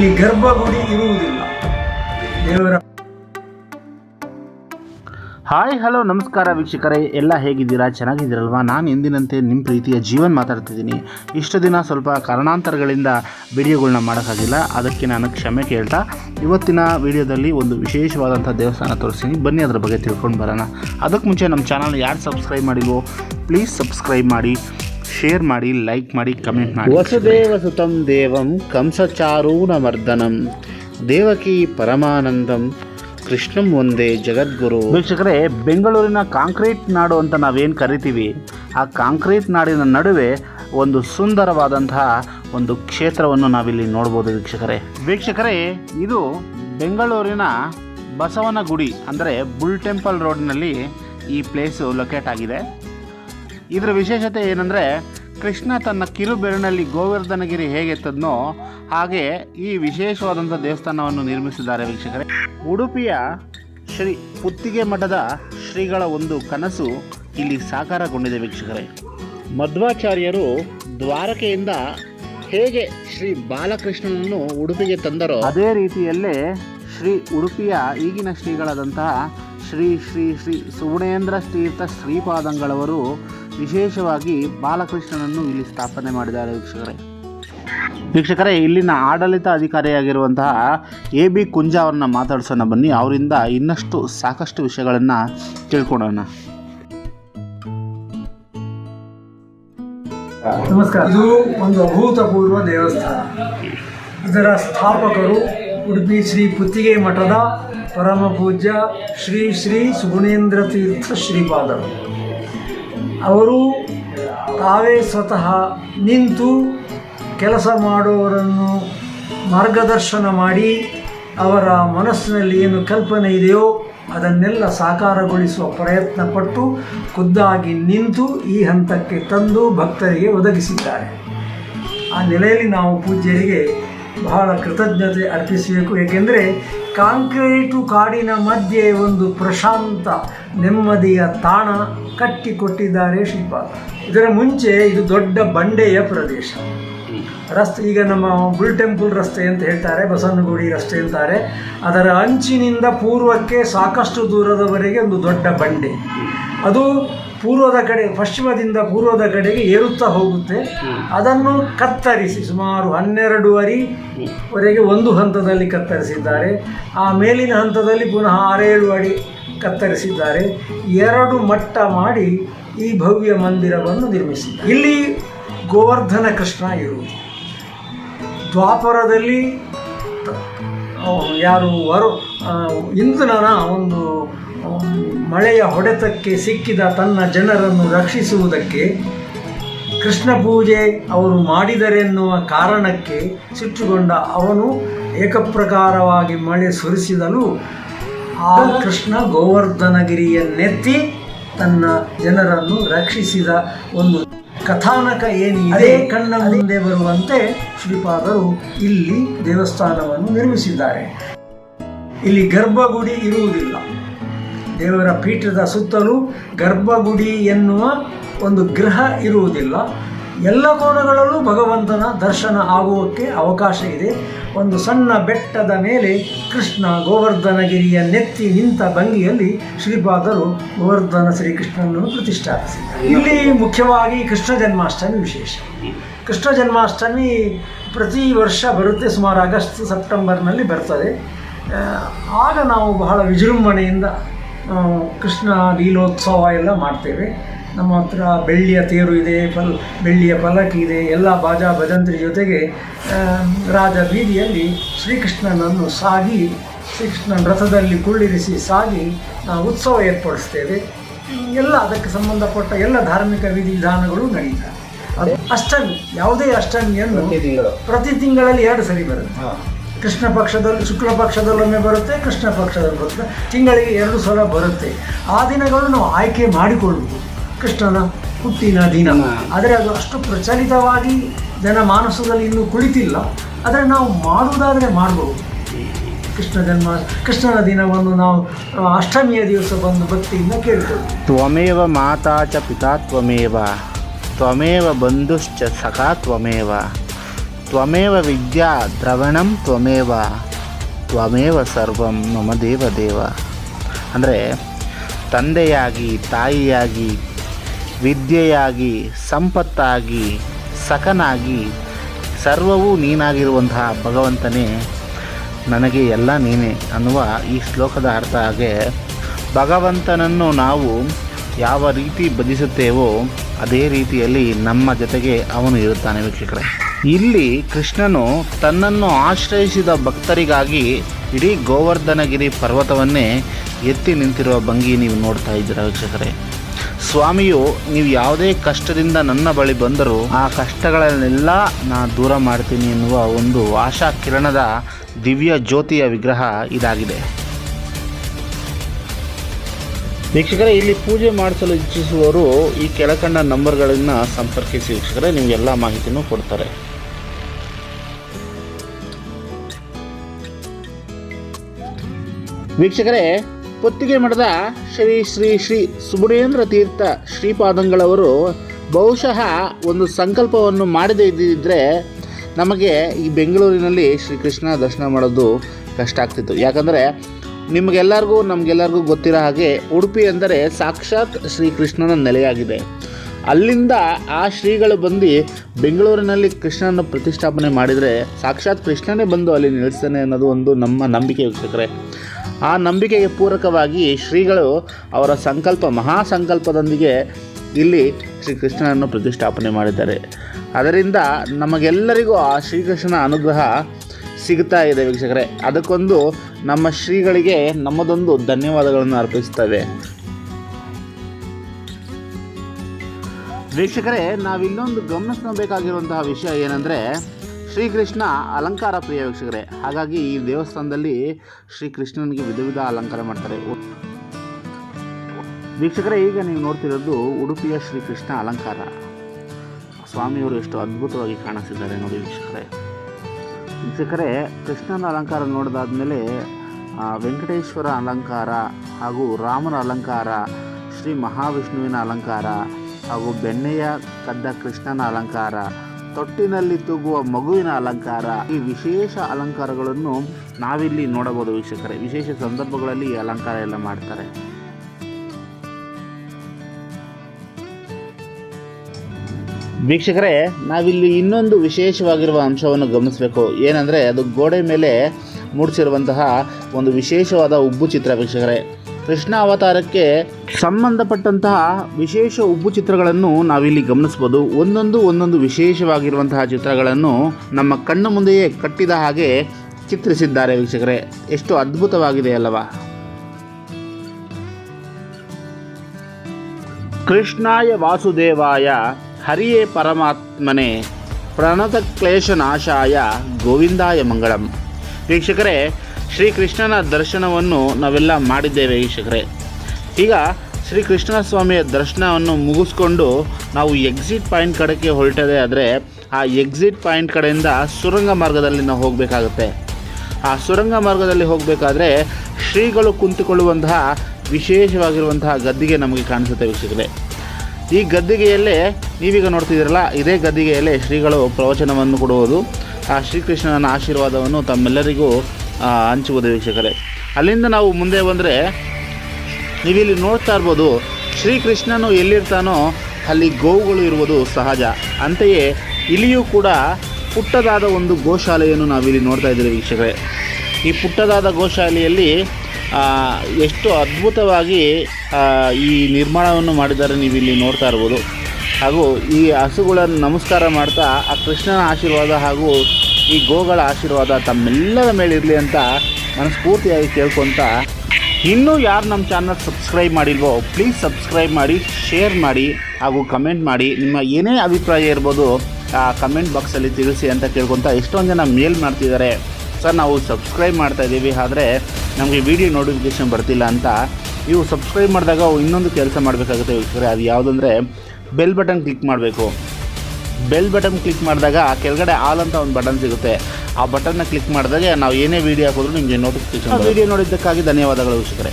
ಇಲ್ಲಿ ಗರ್ಭಗುಡಿ ಇರುವುದಿಲ್ಲ. ಹಾಯ್, ಹಲೋ, ನಮಸ್ಕಾರ ವೀಕ್ಷಕರೇ. ಎಲ್ಲ ಹೇಗಿದ್ದೀರಾ? ಚೆನ್ನಾಗಿದ್ದೀರಲ್ವಾ? ನಾನು ಎಂದಿನಂತೆ ನಿಮ್ಮ ಪ್ರೀತಿಯ ಜೀವನ್ ಮಾತಾಡ್ತಿದ್ದೀನಿ. ಇಷ್ಟು ದಿನ ಸ್ವಲ್ಪ ಕಾರಣಾಂತರಗಳಿಂದ ವಿಡಿಯೋಗಳನ್ನ ಮಾಡೋಕ್ಕಾಗಿಲ್ಲ. ಅದಕ್ಕೆ ನಾನು ಕ್ಷಮೆ ಕೇಳ್ತಾ, ಇವತ್ತಿನ ವಿಡಿಯೋದಲ್ಲಿ ಒಂದು ವಿಶೇಷವಾದಂಥ ದೇವಸ್ಥಾನ ತೋರಿಸ್ತೀನಿ. ಬನ್ನಿ, ಅದರ ಬಗ್ಗೆ ತಿಳ್ಕೊಂಡು ಬರೋಣ. ಅದಕ್ಕೆ ಮುಂಚೆ ನಮ್ಮ ಚಾನಲ್ ಯಾರು ಸಬ್ಸ್ಕ್ರೈಬ್ ಮಾಡಿಲ್ವೋ, ಪ್ಲೀಸ್ ಸಬ್ಸ್ಕ್ರೈಬ್ ಮಾಡಿ. ಶೇರ್ ಮಾಡಿ ಲೈಕ್ ಮಾಡಿ ಕಮೆಂಟ್ ಮಾಡಿ. ವಸುದೇವ ಸುತಂ ದೇವಂ ಕಂಸಚಾರೂಣ ಮರ್ದನಂ ದೇವಕಿ ಪರಮಾನಂದಂ. ಕೃಷ್ಣಂ ಒಂದೇ ಜಗದ್ಗುರು. ವೀಕ್ಷಕರೇ ಬೆಂಗಳೂರಿನ ಕಾಂಕ್ರೀಟ್ ನಾಡು ಅಂತ ನಾವೇನು ಕರಿತೀವಿ ಆ ಕಾಂಕ್ರೀಟ್ ನಾಡಿನ ನಡುವೆ ಒಂದು ಸುಂದರವಾದಂತಹ ಒಂದು ಕ್ಷೇತ್ರವನ್ನು ನಾವಿಲ್ಲಿ ನೋಡ್ಬೋದು ವೀಕ್ಷಕರೇ. ವೀಕ್ಷಕರೇ ಇದು ಬೆಂಗಳೂರಿನ ಬಸವನ ಗುಡಿ ಅಂದರೆ ಬುಲ್ ಟೆಂಪಲ್ ರೋಡ್ನಲ್ಲಿ ಈ ಪ್ಲೇಸು ಲೊಕೇಟ್ ಆಗಿದೆ. ಇದರ ವಿಶೇಷತೆ ಏನಂದರೆ ಕೃಷ್ಣ ತನ್ನ ಕಿರು ಬೆರಳಿನಲ್ಲಿ ಗೋವರ್ಧನಗಿರಿ ಹೇಗೆತ್ತದ್ನೋ ಹಾಗೆ ಈ ವಿಶೇಷವಾದಂಥ ದೇವಸ್ಥಾನವನ್ನು ನಿರ್ಮಿಸಿದ್ದಾರೆ ವೀಕ್ಷಕರೇ. ಉಡುಪಿಯ ಶ್ರೀ ಪುತ್ತಿಗೆ ಮಠದ ಶ್ರೀಗಳ ಒಂದು ಕನಸು ಇಲ್ಲಿ ಸಾಕಾರಗೊಂಡಿದೆ ವೀಕ್ಷಕರೇ. ಮಧ್ವಾಚಾರ್ಯರು ದ್ವಾರಕೆಯಿಂದ ಹೇಗೆ ಶ್ರೀ ಬಾಲಕೃಷ್ಣನನ್ನು ಉಡುಪಿಗೆ ತಂದರೋ ಅದೇ ರೀತಿಯಲ್ಲೇ ಶ್ರೀ ಉಡುಪಿಯ ಈಗಿನ ಶ್ರೀಗಳಾದಂತಹ ಶ್ರೀ ಶ್ರೀ ಶ್ರೀ ಸುಗುಣೇಂದ್ರ ತೀರ್ಥ ಶ್ರೀಪಾದಂಗಳವರು ವಿಶೇಷವಾಗಿ ಬಾಲಕೃಷ್ಣನನ್ನು ಇಲ್ಲಿ ಸ್ಥಾಪನೆ ಮಾಡಿದ್ದಾರೆ ವೀಕ್ಷಕರೇ. ವೀಕ್ಷಕರೇ, ಇಲ್ಲಿನ ಆಡಳಿತ ಅಧಿಕಾರಿಯಾಗಿರುವಂತಹ ಎ ಬಿ ಕುಂಜ ಅವರನ್ನ ಮಾತಾಡ್ಸೋಣ ಬನ್ನಿ. ಅವರಿಂದ ಇನ್ನಷ್ಟು ಸಾಕಷ್ಟು ವಿಷಯಗಳನ್ನು ತಿಳ್ಕೊಳ್ಳೋಣ. ನಮಸ್ಕಾರ. ಇದು ಒಂದು ಅಭೂತಪೂರ್ವ ದೇವಸ್ಥಾನ. ಇದರ ಸ್ಥಾಪಕರು ಉಡುಪಿ ಶ್ರೀ ಪುತ್ತಿಗೆ ಮಠದ ಪರಮ ಪೂಜ್ಯ ಶ್ರೀ ಶ್ರೀ ಸುಗುಣೇಂದ್ರ ತೀರ್ಥ ಶ್ರೀಪಾದರು. ಅವರು ತಾವೇ ಸ್ವತಃ ನಿಂತು ಕೆಲಸ ಮಾಡುವವರನ್ನು ಮಾರ್ಗದರ್ಶನ ಮಾಡಿ ಅವರ ಮನಸ್ಸಿನಲ್ಲಿ ಏನು ಕಲ್ಪನೆ ಇದೆಯೋ ಅದನ್ನೆಲ್ಲ ಸಾಕಾರಗೊಳಿಸುವ ಪ್ರಯತ್ನ ಪಟ್ಟು ಖುದ್ದಾಗಿ ನಿಂತು ಈ ಹಂತಕ್ಕೆ ತಂದು ಭಕ್ತರಿಗೆ ಒದಗಿಸಿದ್ದಾರೆ. ಆ ನೆಲೆಯಲ್ಲಿ ನಾವು ಪೂಜ್ಯರಿಗೆ ಬಹಳ ಕೃತಜ್ಞತೆ ಅರ್ಪಿಸಬೇಕು. ಏಕೆಂದರೆ ಕಾಂಕ್ರೀಟು ಕಾಡಿನ ಮಧ್ಯೆ ಒಂದು ಪ್ರಶಾಂತ ನೆಮ್ಮದಿಯ ತಾಣ ಕಟ್ಟಿಕೊಟ್ಟಿದ್ದಾರೆ ಶಿಲ್ಪ. ಇದರ ಮುಂಚೆ ಇದು ದೊಡ್ಡ ಬಂಡೆಯ ಪ್ರದೇಶ. ರಸ್ತೆ, ಈಗ ನಮ್ಮ ಬುಲ್ ಟೆಂಪಲ್ ರಸ್ತೆ ಅಂತ ಹೇಳ್ತಾರೆ, ಬಸವನಗುಡಿ ರಸ್ತೆ ಅಂತಾರೆ. ಅದರ ಅಂಚಿನಿಂದ ಪೂರ್ವಕ್ಕೆ ಸಾಕಷ್ಟು ದೂರದವರೆಗೆ ಒಂದು ದೊಡ್ಡ ಬಂಡೆ. ಅದು ಪೂರ್ವದ ಕಡೆ ಪಶ್ಚಿಮದಿಂದ ಪೂರ್ವದ ಕಡೆಗೆ ಏರುತ್ತಾ ಹೋಗುತ್ತೆ. ಅದನ್ನು ಕತ್ತರಿಸಿ ಸುಮಾರು ಹನ್ನೆರಡು ಅಡಿವರೆಗೆ ಒಂದು ಹಂತದಲ್ಲಿ ಕತ್ತರಿಸಿದ್ದಾರೆ. ಆ ಮೇಲಿನ ಹಂತದಲ್ಲಿ ಪುನಃ ಆರೇಳು ಅಡಿ ಕತ್ತರಿಸಿದ್ದಾರೆ. ಎರಡು ಮಟ್ಟ ಮಾಡಿ ಈ ಭವ್ಯ ಮಂದಿರವನ್ನು ನಿರ್ಮಿಸಿ ಇಲ್ಲಿ ಗೋವರ್ಧನ ಕೃಷ್ಣ ಇರುವುದು. ದ್ವಾಪರದಲ್ಲಿ ಯಾರು ವರು ಇಂದ್ರನ ಒಂದು ಮಳೆಯ ಹೊಡೆತಕ್ಕೆ ಸಿಕ್ಕಿದ ತನ್ನ ಜನರನ್ನು ರಕ್ಷಿಸುವುದಕ್ಕೆ ಕೃಷ್ಣ ಪೂಜೆ ಅವರು ಮಾಡಿದರೆನ್ನುವ ಕಾರಣಕ್ಕೆ ಸಿಟ್ಟುಗೊಂಡ ಅವನು ಏಕಪ್ರಕಾರವಾಗಿ ಮಳೆ ಸುರಿಸಿದಲು ಆ ಕೃಷ್ಣ ಗೋವರ್ಧನಗಿರಿಯನ್ನೆತ್ತಿ ತನ್ನ ಜನರನ್ನು ರಕ್ಷಿಸಿದ ಒಂದು ಕಥಾನಕ ಏನಿದೆ ಕಣ್ಣ ಮುಂದೆ ಬರುವಂತೆ ಶ್ರೀಪಾದರು ಇಲ್ಲಿ ದೇವಸ್ಥಾನವನ್ನು ನಿರ್ಮಿಸಿದ್ದಾರೆ. ಇಲ್ಲಿ ಗರ್ಭಗುಡಿ ಇರುವುದಿಲ್ಲ. ದೇವರ ಪೀಠದ ಸುತ್ತಲೂ ಗರ್ಭಗುಡಿ ಎನ್ನುವ ಒಂದು ಗ್ರಹ ಇರುವುದಿಲ್ಲ. ಎಲ್ಲ ಕೋಣಗಳಲ್ಲೂ ಭಗವಂತನ ದರ್ಶನ ಆಗುವಕ್ಕೆ ಅವಕಾಶ ಇದೆ. ಒಂದು ಸಣ್ಣ ಬೆಟ್ಟದ ಮೇಲೆ ಕೃಷ್ಣ ಗೋವರ್ಧನಗಿರಿಯ ನೆತ್ತಿ ನಿಂತ ಭಂಗಿಯಲ್ಲಿ ಶ್ರೀಪಾದರು ಗೋವರ್ಧನ ಶ್ರೀಕೃಷ್ಣನನ್ನು ಪ್ರತಿಷ್ಠಾಪಿಸಿದ್ದಾರೆ. ಇಲ್ಲಿ ಮುಖ್ಯವಾಗಿ ಕೃಷ್ಣ ಜನ್ಮಾಷ್ಟಮಿ ವಿಶೇಷ. ಕೃಷ್ಣ ಜನ್ಮಾಷ್ಟಮಿ ಪ್ರತಿ ವರ್ಷ ಬರುತ್ತೆ, ಸುಮಾರು ಆಗಸ್ಟ್, ಸೆಪ್ಟೆಂಬರ್ನಲ್ಲಿ ಬರ್ತದೆ. ಆಗ ನಾವು ಬಹಳ ವಿಜೃಂಭಣೆಯಿಂದ ಕೃಷ್ಣ ಲೀಲೋತ್ಸವ ಎಲ್ಲ ಮಾಡ್ತೇವೆ. ನಮ್ಮ ಹತ್ರ ಬೆಳ್ಳಿಯ ತೇರು ಇದೆ ಪಲ್ ಬೆಳ್ಳಿಯ ಪಲ್ಲಕ್ಕಿ ಇದೆ ಎಲ್ಲ ಬಾಜಾ ಭಜಂತ್ರಿ ಜೊತೆಗೆ ರಾಜ ಬೀದಿಯಲ್ಲಿ ಶ್ರೀಕೃಷ್ಣನನ್ನು ಸಾಗಿ ಶ್ರೀಕೃಷ್ಣನ ರಥದಲ್ಲಿ ಕುಳ್ಳಿರಿಸಿ ಸಾಗಿ ನಾವು ಉತ್ಸವ ಏರ್ಪಡಿಸ್ತೇವೆ. ಎಲ್ಲ ಅದಕ್ಕೆ ಸಂಬಂಧಪಟ್ಟ ಎಲ್ಲ ಧಾರ್ಮಿಕ ವಿಧಿವಿಧಾನಗಳು ನಡೀತವೆ ಅದು ಅಷ್ಟಮಿ ಯಾವುದೇ ಅಷ್ಟಮಿಯನ್ನು ಪ್ರತಿ ತಿಂಗಳಲ್ಲಿ ಎರಡು ಸರಿ ಬರುತ್ತೆ. ಕೃಷ್ಣ ಪಕ್ಷದಲ್ಲಿ ಶುಕ್ಲ ಪಕ್ಷದಲ್ಲೊಮ್ಮೆ ಬರುತ್ತೆ ಕೃಷ್ಣ ಪಕ್ಷದಲ್ಲಿ ಬರುತ್ತೆ. ತಿಂಗಳಿಗೆ ಎರಡು ಸಲ ಬರುತ್ತೆ. ಆ ದಿನಗಳು ನಾವು ಆಯ್ಕೆ ಮಾಡಿಕೊಳ್ಳುವುದು ಕೃಷ್ಣನ ಹುಟ್ಟಿನ ದಿನ. ಆದರೆ ಅದು ಅಷ್ಟು ಪ್ರಚಲಿತವಾಗಿ ಜನಮಾನಸದಲ್ಲಿ ಇನ್ನೂ ಕುಳಿತಿಲ್ಲ. ಆದರೆ ನಾವು ಮಾಡುವುದಾದರೆ ಮಾಡಬಹುದು ಕೃಷ್ಣ ಜನ್ಮ ಕೃಷ್ಣನ ದಿನವನ್ನು ನಾವು ಅಷ್ಟಮಿಯ ದಿವಸ ಬಂದು ಭಕ್ತಿಯಿಂದ ಕೇಳ್ತೇವೆ ತ್ವಮೇವ ಮಾತಾ ಚ ಪಿತಾ ತ್ವಮೇವ ತ್ವಮೇವ ಬಂಧುಶ್ಚ ಸಖಾ ತ್ವಮೇವ. ತ್ವಮೇವ ವಿದ್ಯಾ ದ್ರವಣಂ ತ್ವಮೇವ ತ್ವಮೇವ ಸರ್ವಂ ಮಮ ದೇವ ದೇವ. ಅಂದರೆ ತಂದೆಯಾಗಿ, ತಾಯಿಯಾಗಿ, ವಿದ್ಯೆಯಾಗಿ, ಸಂಪತ್ತಾಗಿ, ಸಖನಾಗಿ, ಸರ್ವವೂ ನೀನಾಗಿರುವಂತಹ ಭಗವಂತನೇ ನನಗೆ ಎಲ್ಲ ನೀನೇ ಅನ್ನುವ ಈ ಶ್ಲೋಕದ ಅರ್ಥ ಹಾಗೆ ಭಗವಂತನನ್ನು ನಾವು ಯಾವ ರೀತಿ ಬದಿಸುತ್ತೇವೋ ಅದೇ ರೀತಿಯಲ್ಲಿ ನಮ್ಮ ಜೊತೆಗೆ ಅವನು ಇರುತ್ತಾನೆ ವೀಕ್ಷಕರೇ. ಇಲ್ಲಿ ಕೃಷ್ಣನು ತನ್ನನ್ನು ಆಶ್ರಯಿಸಿದ ಭಕ್ತರಿಗಾಗಿ ಇಡೀ ಗೋವರ್ಧನಗಿರಿ ಪರ್ವತವನ್ನೇ ಎತ್ತಿ ನಿಂತಿರುವ ಭಂಗಿ ನೀವು ನೋಡ್ತಾ ಇದ್ದೀರಾ ವೀಕ್ಷಕರೇ. ಸ್ವಾಮಿಯು ನೀವು ಯಾವುದೇ ಕಷ್ಟದಿಂದ ನನ್ನ ಬಳಿ ಬಂದರೂ ಆ ಕಷ್ಟಗಳನ್ನೆಲ್ಲ ನಾ ದೂರ ಮಾಡ್ತೀನಿ ಎನ್ನುವ ಒಂದು ಆಶಾ ಕಿರಣದ ದಿವ್ಯ ಜ್ಯೋತಿಯ ವಿಗ್ರಹ ಇದಾಗಿದೆ. ವೀಕ್ಷಕರೇ, ಇಲ್ಲಿ ಪೂಜೆ ಮಾಡಿಸಲು ಇಚ್ಛಿಸುವವರು ಈ ಕೆಳಕಂಡ ನಂಬರ್ಗಳನ್ನು ಸಂಪರ್ಕಿಸಿ ವೀಕ್ಷಕರೇ ನಿಮಗೆಲ್ಲ ಮಾಹಿತಿನೂ ಕೊಡ್ತಾರೆ. ವೀಕ್ಷಕರೇ, ಪೊತ್ತಿಗೆ ಮಠದ ಶ್ರೀ ಶ್ರೀ ಶ್ರೀ ಸುಬುಡೇಂದ್ರ ತೀರ್ಥ ಶ್ರೀಪಾದಂಗಳವರು ಬಹುಶಃ ಒಂದು ಸಂಕಲ್ಪವನ್ನು ಮಾಡದೇ ಇದ್ದಿದ್ದರೆ ನಮಗೆ ಈ ಬೆಂಗಳೂರಿನಲ್ಲಿ ಶ್ರೀಕೃಷ್ಣ ದರ್ಶನ ಮಾಡೋದು ಕಷ್ಟ ಆಗ್ತಿತ್ತು. ಯಾಕಂದರೆ ನಿಮಗೆಲ್ಲರಿಗೂ, ನಮಗೆಲ್ಲರಿಗೂ ಗೊತ್ತಿರೋ ಹಾಗೆ ಉಡುಪಿ ಅಂದರೆ ಸಾಕ್ಷಾತ್ ಶ್ರೀಕೃಷ್ಣನ ನೆಲೆಯಾಗಿದೆ. ಅಲ್ಲಿಂದ ಆ ಶ್ರೀಗಳು ಬಂದು ಬೆಂಗಳೂರಿನಲ್ಲಿ ಕೃಷ್ಣನ ಪ್ರತಿಷ್ಠಾಪನೆ ಮಾಡಿದರೆ ಸಾಕ್ಷಾತ್ ಕೃಷ್ಣನೇ ಬಂದು ಅಲ್ಲಿ ನಿಲ್ಲಿಸ್ತಾನೆ ಅನ್ನೋದು ಒಂದು ನಮ್ಮ ನಂಬಿಕೆ ವೀಕ್ಷಕರೇ. ಆ ನಂಬಿಕೆಗೆ ಪೂರಕವಾಗಿ ಶ್ರೀಗಳು ಅವರ ಸಂಕಲ್ಪ ಮಹಾ ಸಂಕಲ್ಪದೊಂದಿಗೆ ಇಲ್ಲಿ ಶ್ರೀಕೃಷ್ಣನನ್ನು ಪ್ರತಿಷ್ಠಾಪನೆ ಮಾಡಿದ್ದಾರೆ. ಅದರಿಂದ ನಮಗೆಲ್ಲರಿಗೂ ಆ ಶ್ರೀಕೃಷ್ಣನ ಅನುಗ್ರಹ ಸಿಗ್ತಾ ಇದೆ ವೀಕ್ಷಕರೇ. ಅದಕ್ಕೊಂದು ನಮ್ಮ ಶ್ರೀಗಳಿಗೆ ನಮ್ಮದೊಂದು ಧನ್ಯವಾದಗಳನ್ನು ಅರ್ಪಿಸ್ತವೆ ವೀಕ್ಷಕರೇ ನಾವಿಲ್ಲೊಂದು ಗಮನಿಸಬೇಕಾಗಿರುವಂತಹ ವಿಷಯ ಏನಂದರೆ, ಶ್ರೀಕೃಷ್ಣ ಅಲಂಕಾರ ಪ್ರಿಯ ವೀಕ್ಷಕರೇ. ಹಾಗಾಗಿ ಈ ದೇವಸ್ಥಾನದಲ್ಲಿ ಶ್ರೀಕೃಷ್ಣನಿಗೆ ವಿಧ ವಿಧ ಅಲಂಕಾರ ಮಾಡ್ತಾರೆ. ವೀಕ್ಷಕರೇ, ಈಗ ನೀವು ನೋಡ್ತಿರೋದು ಉಡುಪಿಯ ಶ್ರೀಕೃಷ್ಣ ಅಲಂಕಾರ. ಸ್ವಾಮಿಯವರು ಎಷ್ಟು ಅದ್ಭುತವಾಗಿ ಕಾಣಿಸಿದ್ದಾರೆ ನೋಡಿ ವೀಕ್ಷಕರೇ. ವೀಕ್ಷಕರೇ, ಕೃಷ್ಣನ ಅಲಂಕಾರ ನೋಡಿದಾದ್ಮೇಲೆ ವೆಂಕಟೇಶ್ವರ ಅಲಂಕಾರ ಹಾಗೂ ರಾಮನ ಅಲಂಕಾರ, ಶ್ರೀ ಮಹಾವಿಷ್ಣುವಿನ ಅಲಂಕಾರ ಹಾಗೂ ಬೆಣ್ಣೆಯ ಕದ್ದ ಕೃಷ್ಣನ ಅಲಂಕಾರ, ತೊಟ್ಟಿನಲ್ಲಿ ತೂಗುವ ಮಗುವಿನ ಅಲಂಕಾರ, ಈ ವಿಶೇಷ ಅಲಂಕಾರಗಳನ್ನು ನಾವಿಲ್ಲಿ ನೋಡಬಹುದು ವೀಕ್ಷಕರೇ. ವಿಶೇಷ ಸಂದರ್ಭಗಳಲ್ಲಿ ಈ ಅಲಂಕಾರ ಎಲ್ಲ ಮಾಡ್ತಾರೆ. ವೀಕ್ಷಕರೇ, ನಾವಿಲ್ಲಿ ಇನ್ನೊಂದು ವಿಶೇಷವಾಗಿರುವ ಅಂಶವನ್ನು ಗಮನಿಸಬೇಕು. ಏನಂದರೆ, ಅದು ಗೋಡೆ ಮೇಲೆ ಮೂಡಿಸಿರುವಂತಹ ಒಂದು ವಿಶೇಷವಾದ ಉಬ್ಬು ಚಿತ್ರ ವೀಕ್ಷಕರೇ. ಕೃಷ್ಣ ಅವತಾರಕ್ಕೆ ಸಂಬಂಧಪಟ್ಟಂತಹ ವಿಶೇಷ ಉಬ್ಬು ಚಿತ್ರಗಳನ್ನು ನಾವಿಲ್ಲಿ ಗಮನಿಸ್ಬೋದು. ಒಂದೊಂದು ಒಂದೊಂದು ವಿಶೇಷವಾಗಿರುವಂತಹ ಚಿತ್ರಗಳನ್ನು ನಮ್ಮ ಕಣ್ಣು ಮುಂದೆಯೇ ಕಟ್ಟಿದ ಹಾಗೆ ಚಿತ್ರಿಸಿದ್ದಾರೆ ವೀಕ್ಷಕರೇ. ಎಷ್ಟು ಅದ್ಭುತವಾಗಿದೆ ಅಲ್ಲವಾ. ಕೃಷ್ಣಾಯ ವಾಸುದೇವಾಯ ಹರಿಯೇ ಪರಮಾತ್ಮನೆ ಪ್ರಣತ ಕ್ಲೇಶನಾಶಾಯ ಗೋವಿಂದಾಯ ಮಂಗಳಂ. ವೀಕ್ಷಕರೇ, ಶ್ರೀಕೃಷ್ಣನ ದರ್ಶನವನ್ನು ನಾವೆಲ್ಲ ಮಾಡಿದ್ದೇವೆ ವೀಕ್ಷಕರೇ. ಈಗ ಶ್ರೀಕೃಷ್ಣ ಸ್ವಾಮಿಯ ದರ್ಶನವನ್ನು ಮುಗಿಸ್ಕೊಂಡು ನಾವು ಎಕ್ಸಿಟ್ ಪಾಯಿಂಟ್ ಕಡೆಗೆ ಹೊರಟದೆ ಆದರೆ ಆ ಎಕ್ಸಿಟ್ ಪಾಯಿಂಟ್ ಕಡೆಯಿಂದ ಸುರಂಗ ಮಾರ್ಗದಲ್ಲಿ ನಾವು ಹೋಗಬೇಕಾಗುತ್ತೆ. ಆ ಸುರಂಗ ಮಾರ್ಗದಲ್ಲಿ ಹೋಗಬೇಕಾದ್ರೆ ಶ್ರೀಗಳು ಕುಂತುಕೊಳ್ಳುವಂತಹ ವಿಶೇಷವಾಗಿರುವಂತಹ ಗದ್ದಿಗೆ ನಮಗೆ ಕಾಣಿಸುತ್ತೆ ವೀಕ್ಷಕರೇ. ಈ ಗದ್ದಿಗೆಯಲ್ಲೇ ನೀವೀಗ ನೋಡ್ತಿದ್ದೀರಲ್ಲ, ಇದೇ ಗದ್ದಿಗೆಯಲ್ಲೇ ಶ್ರೀಗಳು ಪ್ರವಚನವನ್ನು ಕೊಡುವುದು. ಆ ಶ್ರೀಕೃಷ್ಣನ ಆಶೀರ್ವಾದವನ್ನು ತಮ್ಮೆಲ್ಲರಿಗೂ ಹಂಚುವುದು ವೀಕ್ಷಕರೇ. ಅಲ್ಲಿಂದ ನಾವು ಮುಂದೆ ಬಂದರೆ, ನೀವಿಲ್ಲಿ ನೋಡ್ತಾ ಇರ್ಬೋದು, ಶ್ರೀಕೃಷ್ಣನು ಎಲ್ಲಿರ್ತಾನೋ ಅಲ್ಲಿ ಗೋವುಗಳು ಇರುವುದು ಸಹಜ. ಅಂತೆಯೇ ಇಲ್ಲಿಯೂ ಕೂಡ ಪುಟ್ಟದಾದ ಒಂದು ಗೋಶಾಲೆಯನ್ನು ನಾವಿಲ್ಲಿ ನೋಡ್ತಾ ಇದ್ದೀವಿ ವೀಕ್ಷಕರೇ. ಈ ಪುಟ್ಟದಾದ ಗೋಶಾಲೆಯಲ್ಲಿ ಎಷ್ಟು ಅದ್ಭುತವಾಗಿ ಈ ನಿರ್ಮಾಣವನ್ನು ಮಾಡಿದ್ದಾರೆ ನೀವು ಇಲ್ಲಿ ನೋಡ್ತಾ ಇರ್ಬೋದು. ಹಾಗೂ ಈ ಹಸುಗಳನ್ನು ನಮಸ್ಕಾರ ಮಾಡ್ತಾ, ಆ ಕೃಷ್ಣನ ಆಶೀರ್ವಾದ ಹಾಗೂ ಈ ಗೋಗಳ ಆಶೀರ್ವಾದ ತಮ್ಮೆಲ್ಲರ ಮೇಲಿರಲಿ ಅಂತ ಮನಸ್ಫೂರ್ತಿಯಾಗಿ ಕೇಳ್ಕೊತ, ಇನ್ನೂ ಯಾರು ನಮ್ಮ ಚಾನಲ್ ಸಬ್ಸ್ಕ್ರೈಬ್ ಮಾಡಿಲ್ವೋ ಪ್ಲೀಸ್ ಸಬ್ಸ್ಕ್ರೈಬ್ ಮಾಡಿ ಶೇರ್ ಮಾಡಿ, ಹಾಗೂ ಕಮೆಂಟ್ ಮಾಡಿ. ನಿಮ್ಮ ಏನೇ ಅಭಿಪ್ರಾಯ ಇರ್ಬೋದು, ಆ ಕಮೆಂಟ್ ಬಾಕ್ಸಲ್ಲಿ ತಿಳಿಸಿ ಅಂತ ಕೇಳ್ಕೊತ, ಎಷ್ಟೊಂದು ಜನ ಮೇಲ್ ಮಾಡ್ತಿದ್ದಾರೆ. ಸರ್, ನಾವು ಸಬ್ಸ್ಕ್ರೈಬ್ ಮಾಡ್ತಾ ಇದ್ದೀವಿ ಆದರೆ ನಮಗೆ ವಿಡಿಯೋ ನೋಟಿಫಿಕೇಷನ್ ಬರ್ತಿಲ್ಲ ಅಂತ. ನೀವು ಸಬ್ಸ್ಕ್ರೈಬ್ ಮಾಡಿದಾಗ ಇನ್ನೊಂದು ಕೆಲಸ ಮಾಡಬೇಕಾಗುತ್ತೆ ವೀಕ್ಷಕರೇ. ಅದು ಯಾವುದಂದರೆ ಬೆಲ್ ಬಟನ್ ಕ್ಲಿಕ್ ಮಾಡಬೇಕು. ಬೆಲ್ ಬಟನ್ ಕ್ಲಿಕ್ ಮಾಡಿದಾಗ ಕೆಳಗಡೆ ಆಲ್ ಅಂತ ಒಂದು ಬಟನ್ ಸಿಗುತ್ತೆ. ಆ ಬಟನ್ನ ಕ್ಲಿಕ್ ಮಾಡಿದಾಗ ನಾವು ಏನೇ ವಿಡಿಯೋ ಹಾಕಿದ್ರು ನಿಮಗೆ ನೋಟಿಫಿಕೇಶನ್ ವಿಡಿಯೋ ನೋಡಿದ್ದಕ್ಕಾಗಿ ಧನ್ಯವಾದಗಳು ವೀಕ್ಷಕರೇ.